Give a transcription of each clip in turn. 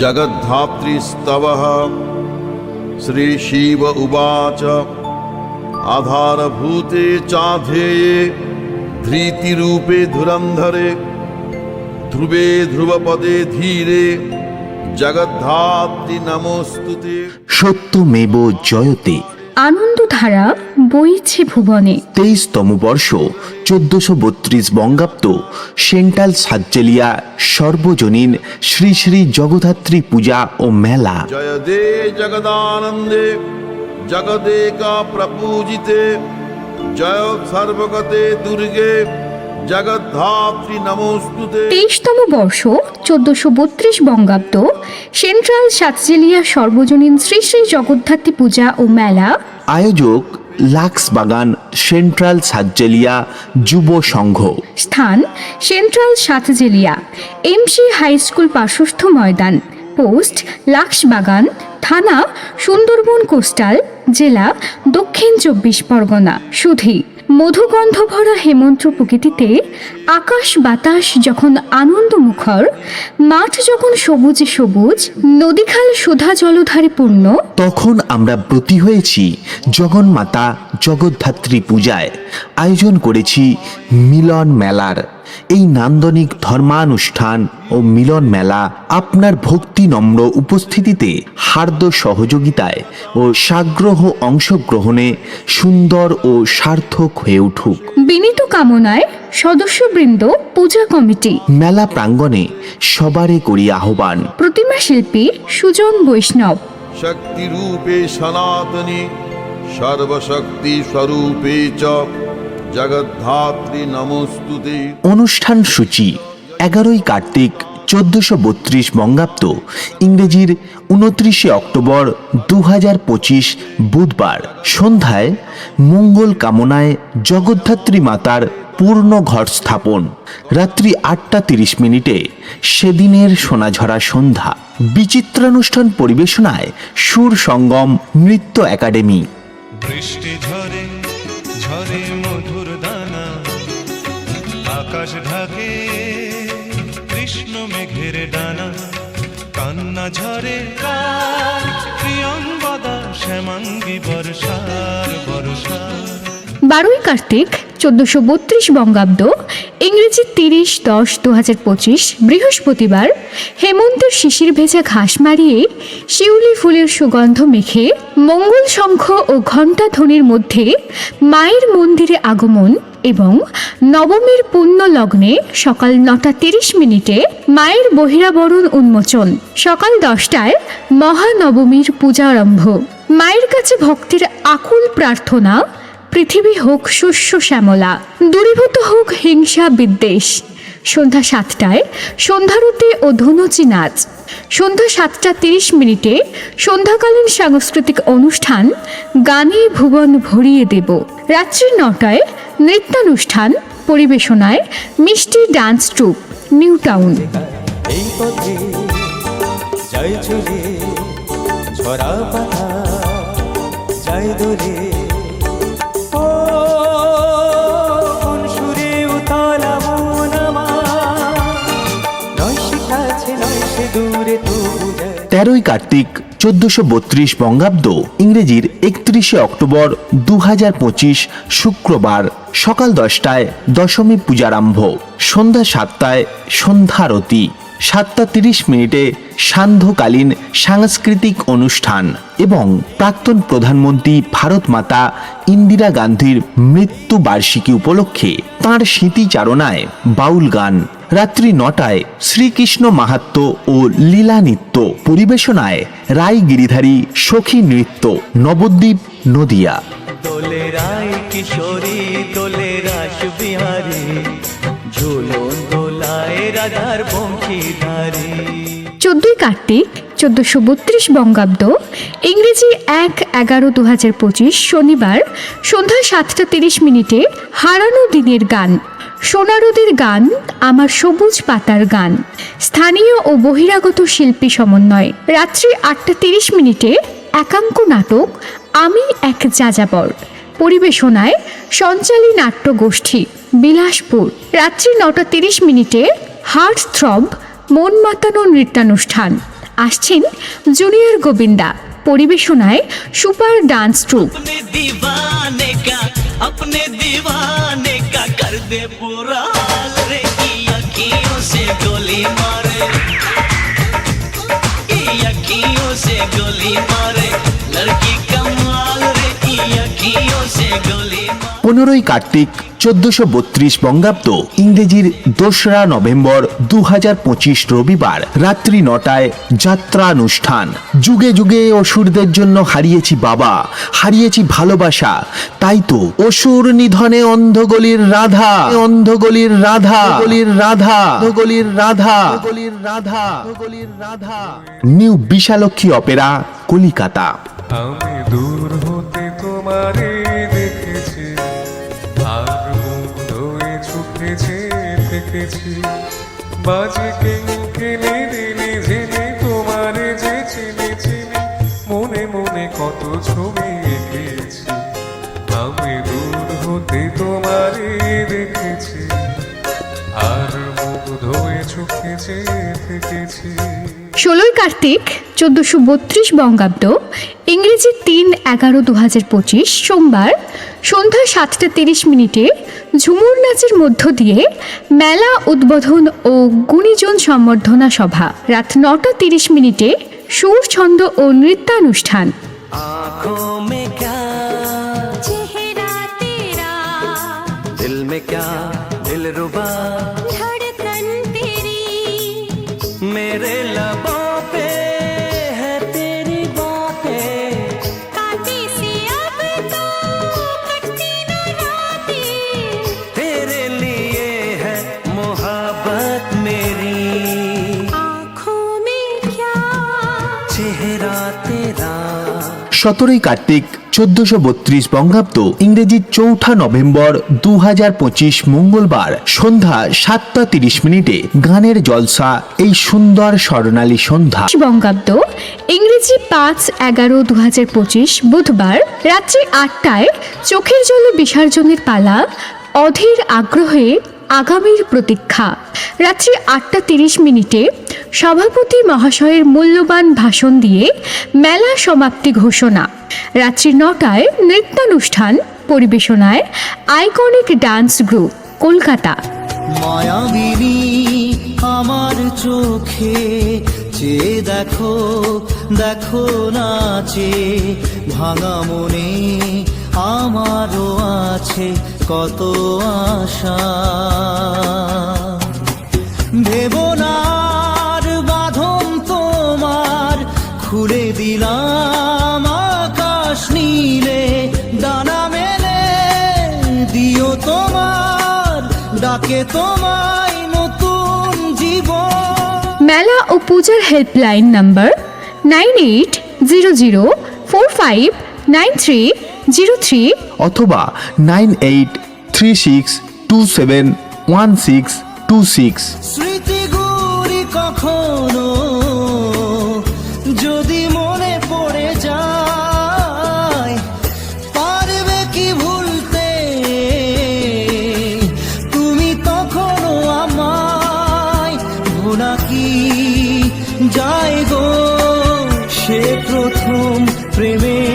जगद्धात्रीस्तवः श्रीशिव उवाच आधारभूते चाधेये धृतिरूपे धुरन्धरे ध्रुवे ध्रुवपदे धीरे जगद्धात्री नमोऽस्तु ते সত্যমেব জয়তে আনন্দধারা বইছে ভুবনে। তেইশতম বর্ষ চোদ্দশো বত্রিশ বঙ্গাব্দ সেন্ট্রাল সাজ্জেলিয়া সর্বজনীন শ্রী শ্রী জগধাত্রী পূজা ও মেলা। জয়দে জগদানন্দে জগদে প্রপূজিতে জয় সর্বগতে দুর্গে তেইশতম বর্ষ চোদ্দশো বত্রিশ বঙ্গাব্দ সেন্ট্রাল সাতজেলিয়া সর্বজনীন শ্রী শ্রী জগদ্ধাত্রী পূজা ও মেলা। আয়োজক লাক্স বাগান সেন্ট্রাল সাজ্জেলিয়া যুব সংঘ। স্থান central Satjelia MC high school পার্শ্বস্থ ময়দান। পোস্ট লাক্সবাগান থানা সুন্দরবন কোস্টাল জেলা দক্ষিণ চব্বিশ পরগনা সুধি। মধুগন্ধ ভরা হেমন্ত প্রকৃতিতে আকাশ বাতাস যখন আনন্দ মুখর মাঠ যখন সবুজে সবুজ, নদীখাল সোধা জলধারে পূর্ণ, তখন আমরা ব্রতী হয়েছি জগন্মাতা জগদ্ধাত্রী পূজায়। আয়োজন করেছি মিলন মেলার। এই নান্দনিক ধর্মানুষ্ঠান ও মিলন মেলা আপনার ভক্তি নম্র উপস্থিতিতে হার্দ সহযোগিতায় ও সাগ্রহ অংশগ্রহণে সুন্দর ও সার্থক হয়ে উঠুক। বিনীত কামনায় সদস্যবৃন্দ পূজা কমিটি। মেলা প্রাঙ্গণে সবারে করি আহ্বান। প্রতিমা শিল্পী সুজন বৈষ্ণব। শক্তিরূপে সনাতনী সর্বশক্তি স্বরূপে চ অনুষ্ঠান সূচি এগারোই কার্তিক চোদ্দশো বত্রিশ বঙ্গাব্দ ইংরেজির উনত্রিশে অক্টোবর দু পঁচিশ বুধবার। সন্ধ্যায় মঙ্গল কামনায় জগদ্ধাত্রী মাতার পূর্ণ ঘট স্থাপন। রাত্রি আটটা তিরিশ মিনিটে সেদিনের সোনাঝরা সন্ধ্যা। বিচিত্রানুষ্ঠান পরিবেশনায় সুর সঙ্গম নৃত্য একাডেমি। বৃষ্টি ঝরে ঝরে আকাশ ঢাকে, কৃষ্ণ মেঘের ডানা, কান্না ঝরে কার শ্যামাঙ্গী বর্ষার বর্ষার বারোই কার্তিক, চোদ্দশো বত্রিশ বঙ্গাব্দ, ইংরেজি তিরিশ দশ দু হাজার পঁচিশ, বৃহস্পতিবার, হেমন্তের শিশির ভেজা ঘাস মারিয়ে, শিউলি ফুলের সুগন্ধ মেখে, মঙ্গল শঙ্খ ও ঘণ্টা ধ্বনির মধ্যে মায়ের মন্দিরে আগমন এবং নবমীর পূর্ণ লগ্নে সকাল নটা তিরিশ মিনিটে মায়ের বহিরাবরণ উন্মোচন। সকাল দশটায় মহানবমীর পূজারম্ভ। মায়ের কাছে ভক্তের আকুল প্রার্থনা, পৃথিবী হোক শস্য শ্যামলা, দূরীভূত হোক হিংসা বিদ্বেষ। সন্ধ্যা সাতটায় সন্ধ্যারতি ও ধনুচি নাচ। সন্ধ্যা সাতটা তিরিশ মিনিটে সন্ধ্যাকালীন সাংস্কৃতিক অনুষ্ঠান গানে ভুবন ভরিয়ে দেব। রাত্রি নটায় নৃত্যানুষ্ঠান পরিবেশনায় মিষ্টি ডান্স ট্রুপ, নিউ টাউন। এই দোলে তেরোই কার্তিক চোদ্দশো বত্রিশ বঙ্গাব্দ, ইংরেজির একত্রিশে অক্টোবর দু পঁচিশ শুক্রবার সকাল দশটায় দশমী পূজারম্ভ, সন্ধ্যা সাতটায় সন্ধ্যারতি সাতটা তিরিশ মিনিটে সান্ধ্যকালীন সাংস্কৃতিক অনুষ্ঠান এবং প্রাক্তন প্রধানমন্ত্রী ভারত মাতা ইন্দিরা গান্ধীর মৃত্যু বার্ষিকী উপলক্ষে তাঁর স্মৃতিচারণায় বাউল গান রাত্রি নটায় শ্রীকৃষ্ণ মাহাত্ম ও লীলা নৃত্য পরিবেশনায় রায় গিরিধারী সখী নৃত্য নবদ্বীপ নদিয়া। দোলে রায় কিশোরী দোলে রাস বিহারী ঝুলন দোলায় রাধার বংশীধারী। চোদ্দই কার্তিক চোদ্দশো বত্রিশ বঙ্গাব্দ ইংরেজি এক এগারো দু হাজার পঁচিশ শনিবার সন্ধ্যা সাতটা তিরিশ মিনিটে হারানো দিনের গান। সোনারদের গান, আমার সবুজ পাতার গান। স্থানীয় ও বহিরাগত শিল্পী সমন্বয়। রাত্রি আটটা তিরিশ মিনিটে একাঙ্ক নাটক, আমি এক যাযাবর। পরিবেশনায় সঞ্চালী নাট্য গোষ্ঠী বিলাসপুর। রাত্রি নটা তিরিশ মিনিটে হার্ট থ্রব মন মাতানো নৃত্যানুষ্ঠান। আসছেন জুনিয়র গোবিন্দা। পরিবেশনায় সুপার ডান্স ট্রুপ। से गोली मारे। से गोली मारे। लड़की कमाल रे अखियों से गोली পনেরোই কার্তিক চোদ্দশো বত্রিশ বঙ্গাব্দ, ইংরেজির দোসরা নভেম্বর দু পঁচিশ রবিবার রাত্রি নটায় যাত্রানুষ্ঠান। যুগে যুগে অসুরদের জন্য হারিয়েছি বাবা, হারিয়েছি ভালোবাসা। তাই তো অসুর নিধনে অন্ধগলির রাধা অন্ধগলির রাধা গলির রাধা গলির রাধা গলির রাধা গলির Radha. New Vishalakshi opera, Calcutta. আমি দূর হতে তোমারে বাজকে ষোলোই কার্তিক চোদ্দশো বত্রিশ বঙ্গাব্দ, ইংরেজি তিন এগারো দু হাজার পঁচিশ সোমবার সন্ধ্যা সাতটা তিরিশ মিনিটে ঝুমুর নাচের মধ্য দিয়ে মেলা উদ্বোধন ও গুণীজন সম্বর্ধনা সভা। রাত নটা তিরিশ মিনিটে সুর ছন্দ ও নৃত্যানুষ্ঠান। সতেরোই কার্তিক চোদ্দশো বত্রিশ বঙ্গাব্দ ইংরেজি চৌঠা নভেম্বর দু পঁচিশ মঙ্গলবার সন্ধ্যা সাতটা তিরিশ মিনিটে গানের জলসা, এই সুন্দর স্বর্ণালী সন্ধ্যা। বঙ্গাব্দ? ইংরেজি পাঁচ এগারো দু বুধবার রাত্রি আটটায় চোখের জলে বিসর্জনের পালা, অধীর আগ্রহে আগামীর প্রতীক্ষা। রাত্রি আটটা তিরিশ মিনিটে সভাপতি মহাশয়ের মূল্যবান ভাষণ দিয়ে মেলা সমাপ্তি ঘোষণা। রাত্রি নটায় নৃত্যানুষ্ঠান পরিবেশনায় আইকনিক ডান্স গ্রুপ, কলকাতা। আমার চোখে চেয়ে দেখো দেখো নাচে, ভাঙা মনে আমারও আছে কত আশা। ভেবনার বাঁধন তোমার খুলে দিলাম আকাশ নীলে। ডানা মেলে দিও তোমার, ডাকে তোমায় নতুন জীবন। মেলা ও পূজার helpline number nine eight zero zero four five nine three zero three অথবা nine eight three six two seven one six two six. স্মৃতিগুলি কখনো যদি মনে পড়ে যায় পারবে কি ভুলতে? তুমি তখনও আমায় ভোলা কি যায় গো? সে প্রথম প্রেমের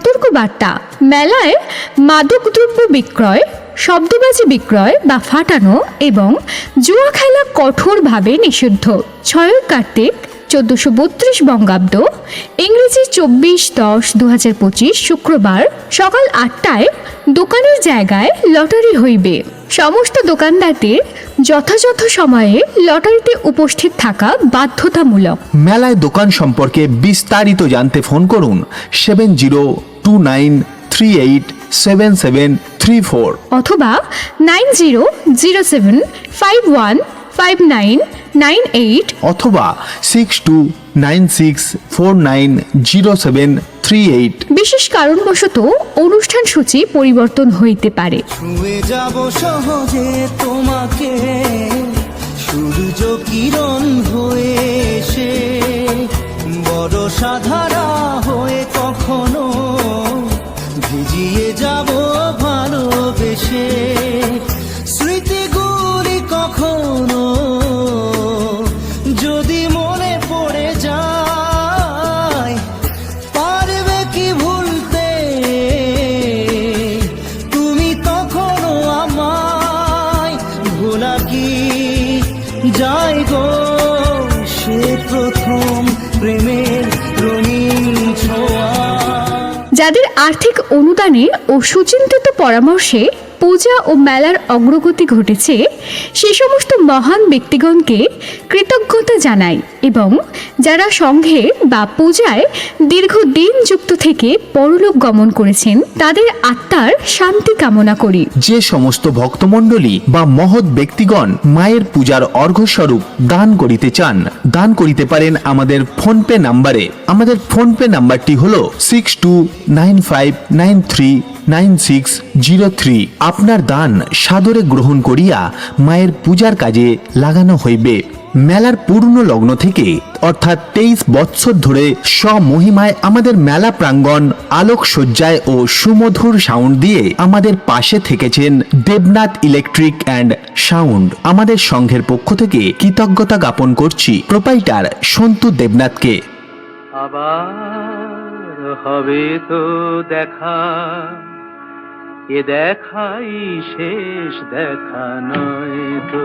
সতর্ক বার্তা মেলায় মাদকদ্রব্য বিক্রয়, শব্দবাজি বিক্রয় বা ফাটানো এবং জুয়া খেলা কঠোরভাবে নিষিদ্ধ। ছয় কার্তিক চোদ্দশো বত্রিশ বঙ্গাব্দ, ইংরেজি চব্বিশ দশ দু হাজার পঁচিশ শুক্রবার সকাল আটটায় দোকানের জায়গায় লটারি হইবে। সমস্ত দোকানদারদের যথাযথ সময়ে লটারিতে উপস্থিত থাকা বাধ্যতামূলক। মেলায় দোকান সম্পর্কে বিস্তারিত জানতে ফোন করুন seven zero two nine three eight seven seven three four. অথবা nine zero zero seven five one five nine nine eight. অথবা six two nine six four nine zero seven three eight. বিশেষ কারণবশত অনুষ্ঠান সূচি পরিবর্তন হইতে পারে। ছুঁয়ে যাব সহজে তোমাকে সূর্য কিরণ হয়ে এসে বড় সাধারা যাই গো, সে প্রথম প্রেমের যাদের আর্থিক অনুদানে ও সুচিন্তিত পরামর্শে পূজা ও মেলার অগ্রগতি ঘটেছে, সে সমস্ত মহান ব্যক্তিগণকে কৃতজ্ঞতা জানাই। এবং যারা সংঘে বা পূজায় দীর্ঘদিন যুক্ত থেকে পরলোক গমন করেছেন, তাদের আত্মার শান্তি কামনা করি। যে সমস্ত ভক্তমণ্ডলী বা মহৎ ব্যক্তিগণ মায়ের পূজার অর্ঘ্যস্বরূপ দান করিতে চান, দান করিতে পারেন আমাদের ফোনপে নাম্বারে। আমাদের ফোনপে নাম্বারটি হল six two nine five nine three nine six zero three আপনার দান সাদরে গ্রহণ করিয়া মায়ের পূজার কাজে লাগানো হইবে। মেলার পূর্ণ লগ্ন থেকে, অর্থাৎ তেইশ বৎসর ধরে স্বমহিমায় আমাদের মেলা প্রাঙ্গণ আলোকসজ্জায় ও সুমধুর সাউন্ড দিয়ে আমাদের পাশে থেকেছেন দেবনাথ ইলেকট্রিক অ্যান্ড সাউন্ড। আমাদের সংঘের পক্ষ থেকে কৃতজ্ঞতা জ্ঞাপন করছি প্রোপাইটার সন্তু দেবনাথকে। হবে তো দেখা, এ দেখাই শেষ দেখা নয় তো।